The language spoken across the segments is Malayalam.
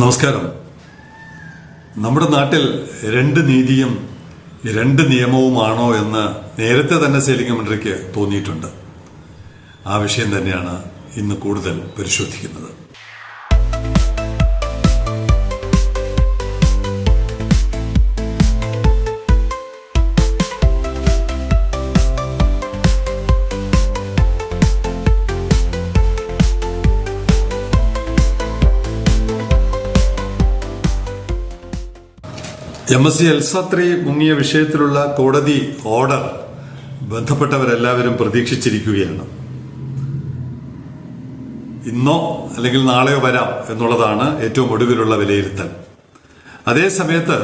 നമസ്കാരം. നമ്മുടെ നാട്ടിൽ രണ്ട് നീതിയും രണ്ട് നിയമവുമാണോ എന്ന് നേരത്തെ തന്നെ സേലിംഗ മന്ത്രിക്ക് തോന്നിയിട്ടുണ്ട്. ആ വിഷയം തന്നെയാണ് ഇന്ന് കൂടുതൽ പരിശോധിക്കുന്നത്. എം എസ് സി എൽസാത്രി മുങ്ങിയ വിഷയത്തിലുള്ള കോടതി ഓർഡർ ബന്ധപ്പെട്ടവരെല്ലാവരും പ്രതീക്ഷിച്ചിരിക്കുകയാണ്. ഇന്നോ അല്ലെങ്കിൽ നാളെയോ വരാം എന്നുള്ളതാണ് ഏറ്റവും ഒടുവിലുള്ള വിലയിരുത്തൽ. അതേ സമയത്ത്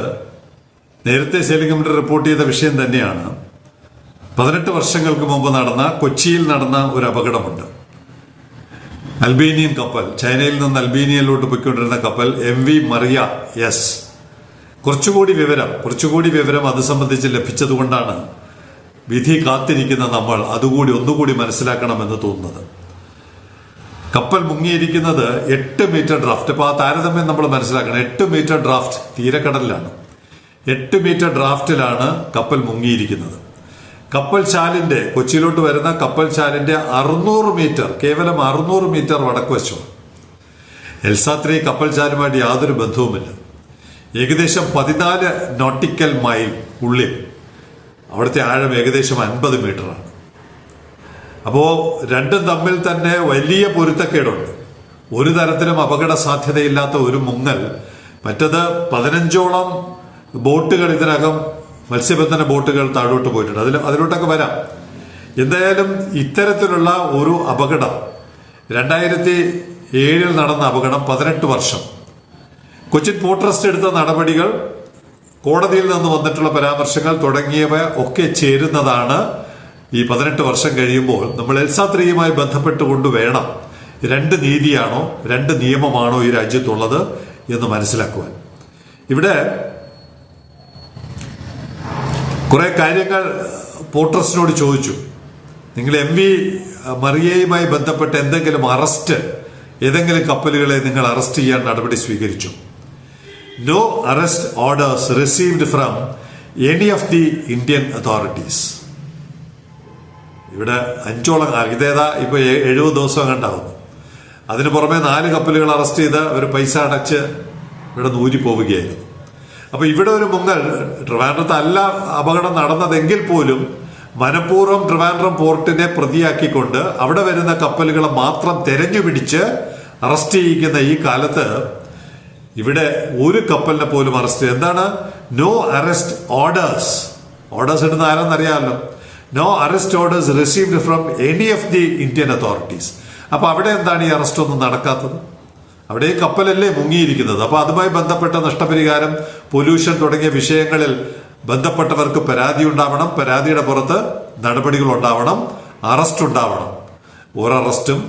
നേരത്തെ സേലിംഗ് കമ്മിറ്റി റിപ്പോർട്ട് ചെയ്ത വിഷയം തന്നെയാണ്. പതിനെട്ട് വർഷങ്ങൾക്ക് മുമ്പ് നടന്ന കൊച്ചിയിൽ നടന്ന ഒരു അപകടമുണ്ട്. അൽബേനിയൻ കപ്പൽ ചൈനയിൽ നിന്ന് അൽബേനിയയിലോട്ട് പോയിക്കൊണ്ടിരുന്ന കപ്പൽ എം വി മറിയ എസ് കുറച്ചുകൂടി വിവരം കുറച്ചുകൂടി വിവരം അത് സംബന്ധിച്ച് ലഭിച്ചതുകൊണ്ടാണ് വിധി കാത്തിരിക്കുന്ന നമ്മൾ അതുകൂടി ഒന്നുകൂടി മനസ്സിലാക്കണമെന്ന് തോന്നുന്നത്. കപ്പൽ മുങ്ങിയിരിക്കുന്നത് എട്ട് മീറ്റർ ഡ്രാഫ്റ്റ് അപ്പോൾ ആ താരതമ്യം നമ്മൾ മനസ്സിലാക്കണം. എട്ട് മീറ്റർ ഡ്രാഫ്റ്റ് തീരക്കടലിലാണ്. എട്ട് മീറ്റർ ഡ്രാഫ്റ്റിലാണ് കപ്പൽ മുങ്ങിയിരിക്കുന്നത്. കപ്പൽ ചാലിന്റെ കൊച്ചിയിലോട്ട് വരുന്ന കപ്പൽ ചാലിന്റെ അറുന്നൂറ് മീറ്റർ കേവലം അറുന്നൂറ് മീറ്റർ വടക്കുവശമാണ് എൽസാത്രി കപ്പൽ ചാലുമായിട്ട് യാതൊരു ബന്ധവുമില്ല. ഏകദേശം പതിനാല് നോട്ടിക്കൽ മൈൽ ഉള്ളിൽ. അവിടുത്തെ ആഴം ഏകദേശം അൻപത് മീറ്ററാണ്. അപ്പോൾ രണ്ടും തമ്മിൽ തന്നെ വലിയ പൊരുത്തക്കേടുണ്ട്. ഒരു തരത്തിലും അപകട സാധ്യതയില്ലാത്ത ഒരു മുങ്ങൽ. മറ്റത് പതിനഞ്ചോളം ബോട്ടുകൾ ഇതിനകം മത്സ്യബന്ധന ബോട്ടുകൾ താഴോട്ട് പോയിട്ടുണ്ട്. അതിൽ അതിലോട്ടൊക്കെ വരാം. എന്തായാലും ഇത്തരത്തിലുള്ള ഒരു അപകടം രണ്ടായിരത്തി ഏഴിൽ നടന്ന അപകടം പതിനെട്ട് വർഷം. കൊച്ചിൻ പോർട്ട് ട്രസ്റ്റ് എടുത്ത നടപടികൾ കോടതിയിൽ നിന്ന് വന്നിട്ടുള്ള പരാമർശങ്ങൾ തുടങ്ങിയവ ഒക്കെ ചേരുന്നതാണ് ഈ പതിനെട്ട് വർഷം കഴിയുമ്പോൾ നമ്മൾ എൽസാത്രിയുമായി ബന്ധപ്പെട്ടുകൊണ്ട് വേണം രണ്ട് നീതിയാണോ രണ്ട് നിയമമാണോ ഈ രാജ്യത്തുള്ളത് എന്ന് മനസ്സിലാക്കുവാൻ. ഇവിടെ കുറെ കാര്യങ്ങൾ പോർട്ട് ചോദിച്ചു. നിങ്ങൾ എം വി മറിയയുമായി ബന്ധപ്പെട്ട് എന്തെങ്കിലും അറസ്റ്റ് ഏതെങ്കിലും കപ്പലുകളെ നിങ്ങൾ അറസ്റ്റ് ചെയ്യാൻ നടപടി സ്വീകരിച്ചു. No arrest orders received from any of the Indian authorities. ഇവിടെ അഞ്ചോളം ഇതേതാ ഇപ്പൊ എഴുപത് ദിവസം കണ്ടാവുന്നു അതിന് പുറമെ നാല് കപ്പലുകൾ അറസ്റ്റ് ചെയ്ത് അവർ പൈസ അടച്ച് ഇവിടെ നൂരി പോവുകയായിരുന്നു അപ്പൊ ഇവിടെ ഒരു മുങ്ങൽ ട്രിവാൻഡ്രത്ത് അല്ല അപകടം നടന്നതെങ്കിൽ പോലും മനഃപൂർവം ട്രിവാൻഡ്രം പോർട്ടിനെ പ്രതിയാക്കിക്കൊണ്ട് അവിടെ വരുന്ന കപ്പലുകളെ മാത്രം തെരഞ്ഞു പിടിച്ച് അറസ്റ്റ് ചെയ്യിക്കുന്ന ഈ കാലത്ത് ഇവിടെ ഒരു കപ്പലിനെ പോലും അറസ്റ്റ് എന്താണ്? നോ അറസ്റ്റ് ഓർഡേഴ്സ് ഓർഡേഴ്സ് ഇടുന്ന ആരെന്നറിയാമല്ലോ no arrest orders received from any of the Indian authorities അപ്പൊ അവിടെ എന്താണ് ഈ അറസ്റ്റ് ഒന്നും നടക്കാത്തത്? അവിടെ ഈ കപ്പലല്ലേ മുങ്ങിയിരിക്കുന്നത്. അപ്പൊ അതുമായി ബന്ധപ്പെട്ട നഷ്ടപരിഹാരം പൊല്യൂഷൻ തുടങ്ങിയ വിഷയങ്ങളിൽ ബന്ധപ്പെട്ടവർക്ക് പരാതി ഉണ്ടാവണം. പരാതിയുടെ പുറത്ത് നടപടികൾ ഉണ്ടാവണം. അറസ്റ്റ് ഉണ്ടാവണം. ഒരറസ്റ്റും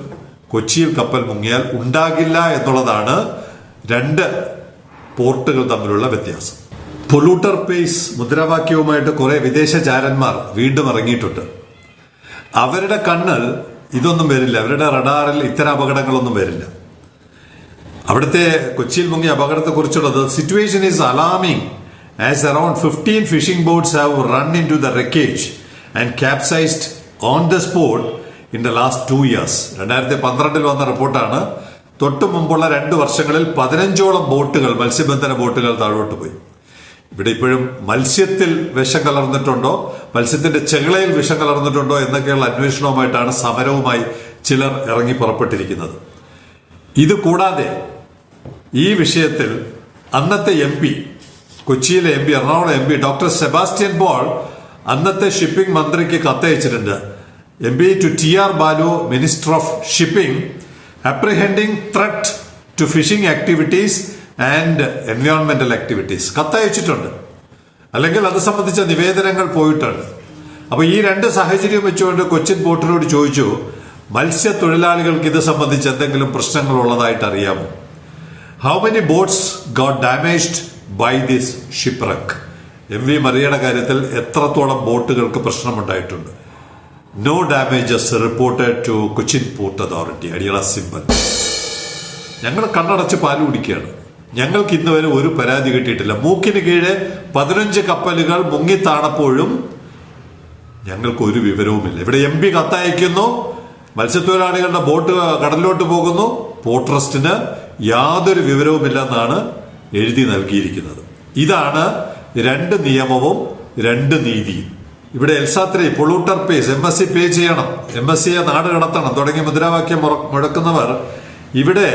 കൊച്ചിയിൽ കപ്പൽ മുങ്ങിയാൽ ഉണ്ടാകില്ല എന്നുള്ളതാണ് രണ്ട് പോർട്ടുകൾ തമ്മിലുള്ള വ്യത്യാസം. പൊലൂട്ടർ പേസ് മുദ്രാവാക്യവുമായിട്ട് കുറെ വിദേശ ചാരന്മാർ വീണ്ടും ഇറങ്ങിയിട്ടുണ്ട്. അവരുടെ കണ്ണിൽ ഇതൊന്നും വരില്ല. അവരുടെ റഡാറിൽ ഇത്തരം അപകടങ്ങളൊന്നും വരില്ല. അവിടുത്തെ കൊച്ചിയിൽ മുങ്ങിയ അപകടത്തെ കുറിച്ചുള്ളത് situation is alarming as around fifteen fishing boats have run into the wreckage and capsized on the spot in the last two years രണ്ടായിരത്തി പന്ത്രണ്ടിൽ വന്ന റിപ്പോർട്ടാണ് തൊട്ടു മുമ്പുള്ള രണ്ട് വർഷങ്ങളിൽ പതിനഞ്ചോളം ബോട്ടുകൾ മത്സ്യബന്ധന ബോട്ടുകൾ താഴോട്ട് പോയി. ഇവിടെ ഇപ്പോഴും മത്സ്യത്തിൽ വിഷം കലർന്നിട്ടുണ്ടോ മത്സ്യത്തിന്റെ ചെകളയിൽ വിഷം കലർന്നിട്ടുണ്ടോ എന്നൊക്കെയുള്ള അന്വേഷണവുമായിട്ടാണ് സമരവുമായി ചിലർ ഇറങ്ങി പുറപ്പെട്ടിരിക്കുന്നത്. ഇത് കൂടാതെ ഈ വിഷയത്തിൽ അന്നത്തെ എം പി കൊച്ചിയിലെ M P Ernakulam M P doctor Sebastian Paul അന്നത്തെ ഷിപ്പിംഗ് മന്ത്രിക്ക് കത്തയച്ചിട്ടുണ്ട്. M P to T R Balu minister of shipping apprehending threat to fishing activities and എൻവയോൺമെന്റൽ activities കത്തയച്ചിട്ടുണ്ട്. അല്ലെങ്കിൽ അത് സംബന്ധിച്ച നിവേദനങ്ങൾ പോയിട്ടുണ്ട്. അപ്പൊ ഈ രണ്ട് സാഹചര്യം വെച്ചുകൊണ്ട് കൊച്ചിൻ പോർട്ടിനോട് ചോദിച്ചു മത്സ്യത്തൊഴിലാളികൾക്ക് ഇത് സംബന്ധിച്ച് എന്തെങ്കിലും പ്രശ്നങ്ങൾ ഉള്ളതായിട്ട് അറിയാമോ? How many boats got damaged by this shipwreck M V മറിയയുടെ കാര്യത്തിൽ എത്രത്തോളം ബോട്ടുകൾക്ക് പ്രശ്നമുണ്ടായിട്ടുണ്ട്? No damages reported to Cochin Port Authority, അടിയള സിമ്പൽ ഞങ്ങൾ കണ്ണടച്ച് പാൽ കുടിക്കുകയാണ്. ഞങ്ങൾക്ക് ഇന്ന് വരെ ഒരു പരാതി കിട്ടിയിട്ടില്ല. മൂക്കിന് കീഴെ പതിനഞ്ച് കപ്പലുകൾ മുങ്ങിത്താണപ്പോഴും ഞങ്ങൾക്ക് ഒരു വിവരവുമില്ല. ഇവിടെ എം പി കത്തയക്കുന്നു. മത്സ്യത്തൊഴിലാളികളുടെ ബോട്ട് കടലിലോട്ട് പോകുന്നു. പോർട്ട് ട്രസ്റ്റിന് യാതൊരു വിവരവുമില്ലെന്നാണ് എഴുതി നൽകിയിരിക്കുന്നത്. ഇതാണ് രണ്ട് നിയമവും രണ്ട് നീതിയും. ഇവിടെ എൽസാത്രി polluter pays M S C pay ചെയ്യണം. എം എസ് സിയെ നാട് കടത്തണം. തുടങ്ങിയ മുദ്രാവാക്യം മുഴക്കുന്നവർ ഇവിടെ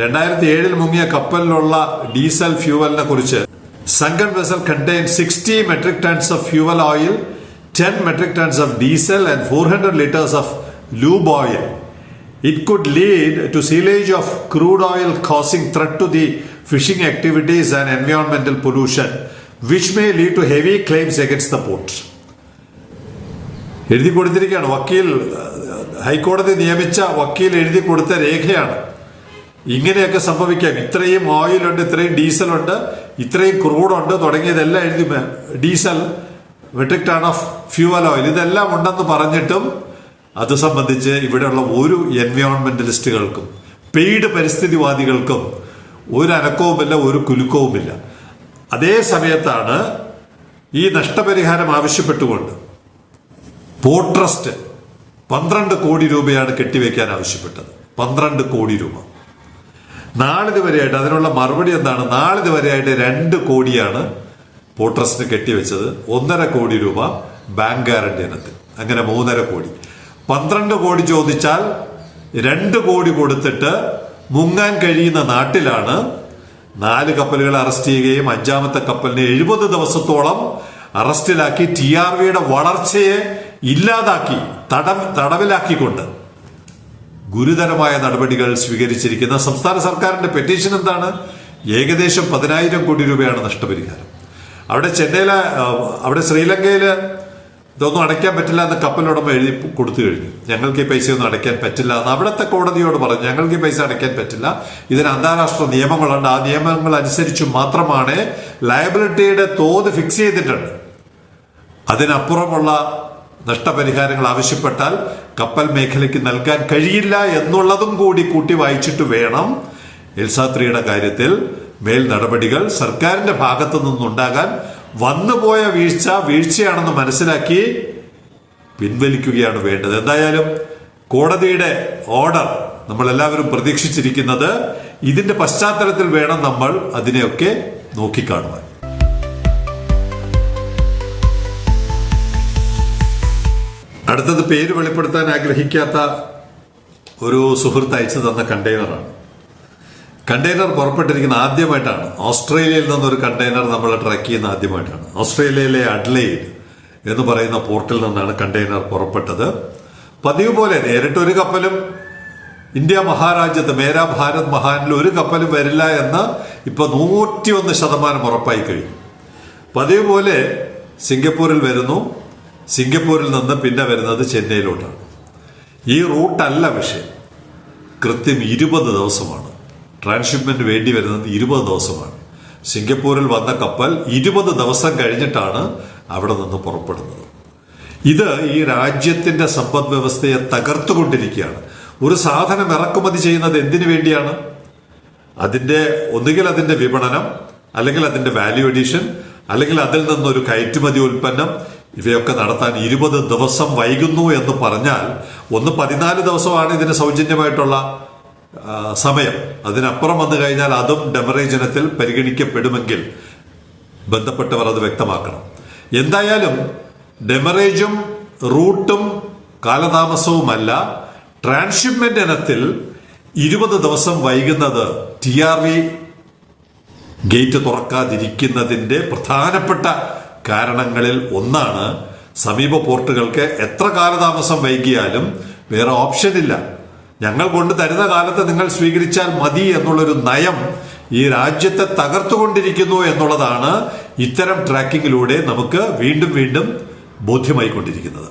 രണ്ടായിരത്തി ഏഴിൽ മുങ്ങിയ കപ്പലിലുള്ള ഡീസൽ ഫ്യൂവലിനെ കുറിച്ച്. സംഗൺ vessel contain sixty metric tons of fuel oil ten metric tons of diesel and four hundred litres of lube oil it could lead to seepage of crude oil causing threat to the fishing activities and എൻവയോൺമെന്റൽ pollution which may lead to heavy claims against the port എഴുതി കൊടുത്തിരിക്കുകയാണ്. വക്കീൽ ഹൈക്കോടതി നിയമിച്ച വക്കീൽ എഴുതി കൊടുത്ത രേഖയാണ്. ഇങ്ങനെയൊക്കെ സംഭവിക്കാം. ഇത്രയും ഓയിലുണ്ട് ഇത്രയും ഡീസലുണ്ട് ഇത്രയും ക്രൂഡുണ്ട് തുടങ്ങിയതെല്ലാം എഴുതി diesel metric ton of fuel oil. ഇതെല്ലാം ഉണ്ടെന്ന് പറഞ്ഞിട്ടും അത് സംബന്ധിച്ച് ഇവിടെയുള്ള ഒരു എൻവയോൺമെന്റലിസ്റ്റുകൾക്കും പെയ്ഡ് പരിസ്ഥിതിവാദികൾക്കും ഒരു അനക്കവുമില്ല ഒരു കുലുക്കവുമില്ല. അതേ സമയത്താണ് ഈ നഷ്ടപരിഹാരം ആവശ്യപ്പെട്ടുകൊണ്ട് പോർട്ട് ട്രസ്റ്റ് പന്ത്രണ്ട് കോടി രൂപയാണ് കെട്ടിവെക്കാൻ ആവശ്യപ്പെട്ടത്. പന്ത്രണ്ട് കോടി രൂപ. നാളിതുവരെയായിട്ട് അതിനുള്ള മറുപടി എന്താണ്? നാളിതുവരെയായിട്ട് രണ്ട് കോടിയാണ് പോട്രസ്റ്റിന് ട്രസ്റ്റിന് കെട്ടിവെച്ചത്. ഒന്നര കോടി രൂപ ബാങ്ക് ഗ്യാരണ്ടി ഇനത്തിൽ. അങ്ങനെ മൂന്നര കോടി. പന്ത്രണ്ട് കോടി ചോദിച്ചാൽ രണ്ട് കോടി കൊടുത്തിട്ട് മുങ്ങാൻ കഴിയുന്ന നാട്ടിലാണ് നാല് കപ്പലുകളെ അറസ്റ്റ് ചെയ്യുകയും അഞ്ചാമത്തെ കപ്പലിനെ എഴുപത് ദിവസത്തോളം അറസ്റ്റിലാക്കി ടി ആർ വിയുടെ വളർച്ചയെ ഇല്ലാതാക്കി തടവ് തടവിലാക്കിക്കൊണ്ട് ഗുരുതരമായ നടപടികൾ സ്വീകരിച്ചിരിക്കുന്ന സംസ്ഥാന സർക്കാരിന്റെ പെറ്റീഷൻ എന്താണ്? ഏകദേശം പതിനായിരം കോടി രൂപയാണ് നഷ്ടപരിഹാരം. അവിടെ ചെന്നൈയിലെ അവിടെ ശ്രീലങ്കയിൽ ഇതൊന്നും അടയ്ക്കാൻ പറ്റില്ല എന്ന് കപ്പലുടമ എഴുതി കൊടുത്തു കഴിഞ്ഞു. ഞങ്ങൾക്ക് ഈ പൈസ ഒന്നും അടയ്ക്കാൻ പറ്റില്ല എന്ന് അവിടുത്തെ കോടതിയോട് പറഞ്ഞു. ഞങ്ങൾക്ക് ഈ പൈസ അടയ്ക്കാൻ പറ്റില്ല. ഇതിന് അന്താരാഷ്ട്ര നിയമങ്ങളുണ്ട്. ആ നിയമങ്ങൾ അനുസരിച്ച് മാത്രമാണ് ലയബിലിറ്റിയുടെ തോത് ഫിക്സ് ചെയ്തിട്ടുണ്ട്. അതിനപ്പുറമുള്ള നഷ്ടപരിഹാരങ്ങൾ ആവശ്യപ്പെട്ടാൽ കപ്പൽ മേഖലയ്ക്ക് നൽകാൻ കഴിയില്ല എന്നുള്ളതും കൂടി കൂട്ടി വായിച്ചിട്ട് വേണം. എൽസാത്രിയുടെ കാര്യത്തിൽ മേൽ നടപടികൾ സർക്കാരിന്റെ ഭാഗത്തു നിന്നുണ്ടാകാൻ വന്നുപോയ വീഴ്ച വീഴ്ചയാണെന്ന് മനസ്സിലാക്കി പിൻവലിക്കുകയാണ് വേണ്ടത്. എന്തായാലും കോടതിയുടെ ഓർഡർ നമ്മൾ എല്ലാവരും പ്രതീക്ഷിച്ചിരിക്കുന്നത് ഇതിന്റെ പശ്ചാത്തലത്തിൽ വേണം നമ്മൾ അതിനെയൊക്കെ നോക്കിക്കാണുവാൻ. അടുത്തത് പേര് വെളിപ്പെടുത്താൻ ആഗ്രഹിക്കാത്ത ഒരു സുഹൃത്ത് അയച്ചു തന്ന കണ്ടെയ്നറാണ്. കണ്ടെയ്നർ പുറപ്പെട്ടിരിക്കുന്ന ആദ്യമായിട്ടാണ് ഓസ്ട്രേലിയയിൽ നിന്നൊരു കണ്ടെയ്നർ നമ്മൾ ട്രാക്ക് ചെയ്യുന്ന ആദ്യമായിട്ടാണ്. ഓസ്ട്രേലിയയിലെ അഡ്ലയിൽ എന്ന് പറയുന്ന പോർട്ടിൽ നിന്നാണ് കണ്ടെയ്നർ പുറപ്പെട്ടത്. പതിവ് പോലെ നേരിട്ട് ഒരു കപ്പലും ഇന്ത്യ മഹാരാജ്യത്ത് മേരാ ഭാരത് മഹാനിൽ ഒരു കപ്പലും വരില്ല എന്ന് ഇപ്പൊ നൂറ്റിയൊന്ന് ശതമാനം ഉറപ്പായി കഴിഞ്ഞു. പതിവ് പോലെ സിംഗപ്പൂരിൽ വരുന്നു. സിംഗപ്പൂരിൽ നിന്ന് പിന്നെ വരുന്നത് ചെന്നൈയിലോട്ടാണ്. ഈ റൂട്ടല്ല വിഷയം. കൃത്യം ഇരുപത് ദിവസമാണ്. ട്രാൻസ്ഷിപ്മെന്റ് വേണ്ടി വരുന്നത് ഇരുപത് ദിവസമാണ്. സിംഗപ്പൂരിൽ വന്ന കപ്പൽ ഇരുപത് ദിവസം കഴിഞ്ഞിട്ടാണ് അവിടെ നിന്ന് പുറപ്പെടുന്നത്. ഇത് ഈ രാജ്യത്തിന്റെ സമ്പദ് വ്യവസ്ഥയെ തകർത്തുകൊണ്ടിരിക്കുകയാണ്. ഒരു സാധനം ഇറക്കുമതി ചെയ്യുന്നത് എന്തിനു വേണ്ടിയാണ്? അതിന്റെ ഒന്നുകിൽ അതിന്റെ വിപണനം അല്ലെങ്കിൽ അതിന്റെ വാല്യൂ അഡീഷൻ അല്ലെങ്കിൽ അതിൽ നിന്നൊരു കയറ്റുമതി ഉൽപ്പന്നം ഇവയൊക്കെ നടത്താൻ ഇരുപത് ദിവസം വൈകുന്നു എന്ന് പറഞ്ഞാൽ ഒന്ന് പതിനാല് ദിവസമാണ് ഇതിന് സൗജന്യമായിട്ടുള്ള സമയം. അതിനപ്പുറം വന്നു കഴിഞ്ഞാൽ അതും ഡെമറേജ് ഇനത്തിൽ പരിഗണിക്കപ്പെടുമെങ്കിൽ ബന്ധപ്പെട്ടവർ അത് വ്യക്തമാക്കണം. എന്തായാലും ഡെമറേജും റൂട്ടും കാലതാമസവുമല്ല. ട്രാൻസ്ഷിപ്മെന്റ് ഇനത്തിൽ ഇരുപത് ദിവസം വൈകുന്നത് ടി ആർ വി ഗേറ്റ് തുറക്കാതിരിക്കുന്നതിന്റെ പ്രധാനപ്പെട്ട കാരണങ്ങളിൽ ഒന്നാണ് സമീപ പോർട്ടുകൾക്ക് എത്ര കാലതാമസം വൈകിയാലും വേറെ ഓപ്ഷൻ ഇല്ല. ഞങ്ങൾ കൊണ്ട് തരുന്ന കാലത്ത് നിങ്ങൾ സ്വീകരിച്ചാൽ മതി എന്നുള്ളൊരു നയം ഈ രാജ്യത്തെ തകർത്തുകൊണ്ടിരിക്കുന്നു എന്നുള്ളതാണ് ഇത്തരം ട്രാക്കിങ്ങിലൂടെ നമുക്ക് വീണ്ടും വീണ്ടും ബോധ്യമായിക്കൊണ്ടിരിക്കുന്നത്.